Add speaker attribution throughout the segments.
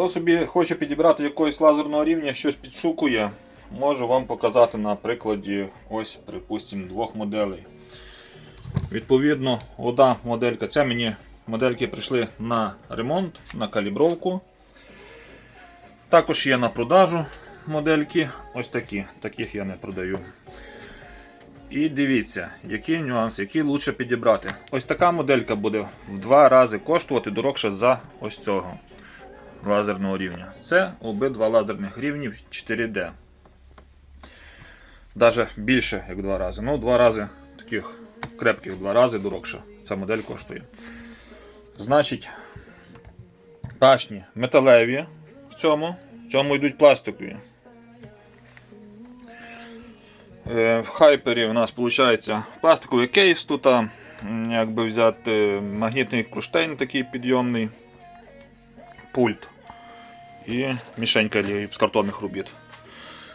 Speaker 1: Хто собі хоче підібрати якогось лазерного рівня, щось підшукує, можу вам показати на прикладі ось, припустимо, двох моделей. Відповідно, одна моделька, це мені модельки прийшли на ремонт, на калібровку. Також є на продажу модельки. Ось такі. Таких я не продаю. І дивіться, який нюанс, який лучше підібрати. Ось така моделька буде в два рази коштувати дорогше за ось цього лазерного рівня. Це обидва лазерних рівнів 4D. Даже більше, як два рази. Ну, два рази таких крепких два рази дорогше. Ця модель коштує. Значить, башні металеві в цьому, в цьому йдуть пластикові. Е, В хайпері у нас виходить пластиковий кейс, тут якби взяти магнітний круштейн такий підйомний, пульт і мішенька з картонних робіт.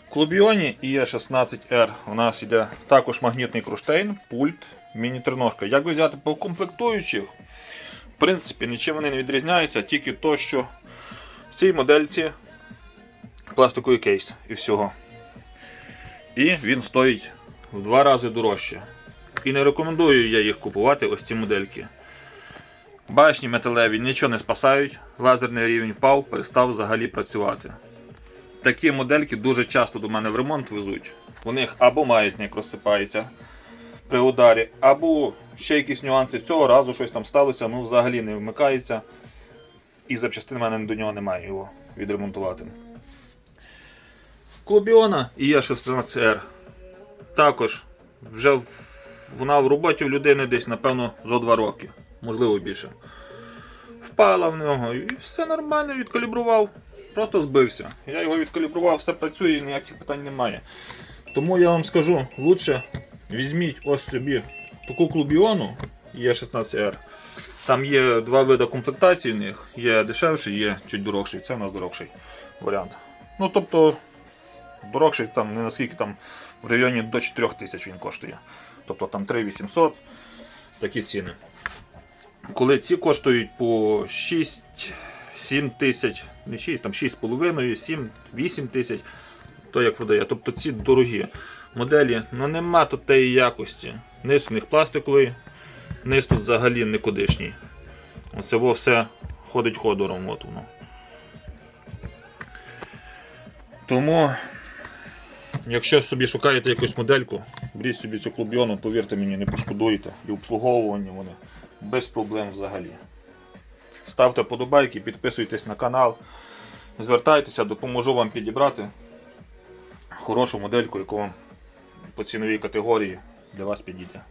Speaker 1: В клубіоні IE16R у нас йде також магнітний круштейн, пульт, міні-триножка. Як взяти по комплектуючих, в принципі, нічим вони не відрізняються, тільки то, що в цій модельці пластиковий кейс і всього. І він стоїть в два рази дорожче. І не рекомендую я їх купувати, ось ці модельки. Башні металеві нічого не спасають, лазерний рівень впав, перестав взагалі працювати. Такі модельки дуже часто до мене в ремонт везуть. У них або маятник розсипається при ударі, або ще якісь нюанси. Цього разу щось там сталося, ну взагалі не вмикається. І запчастин в мене до нього немає його відремонтувати. Клубіона і є 16R. Також вже вона в роботі в людини десь, напевно, зо 2 роки, можливо більше. Впала в нього і все нормально відкалібрував. Просто збився. Я його відкалібрував, все працює, ніяких питань немає. Тому я вам скажу, лучше візьміть ось собі таку клубіону, є 16R. Там є два види комплектації в них. Є дешевший, є чуть дорожчий. Це у нас дорожчий варіант. Ну тобто дорожчий там не наскільки там в районі до 4 тисяч він коштує. Тобто там 3800 такі ціни. Коли ці коштують по 6-7 тисяч, не 6, там 6,5, 7, 8 тисяч, то як продає. Тобто ці дорогі моделі, ну нема тут тієї якості. Низ у них пластиковий, низ тут взагалі никудишній. Оце все ходить ходором. От воно. Тому, якщо собі шукаєте якусь модельку, беріть собі цю клубйону, повірте мені, не пошкодуєте. І обслуговування вони без проблем взагалі. Ставте подобайки, підписуйтесь на канал, звертайтеся, допоможу вам підібрати хорошу модельку, яку вам по ціновій категорії для вас підійде.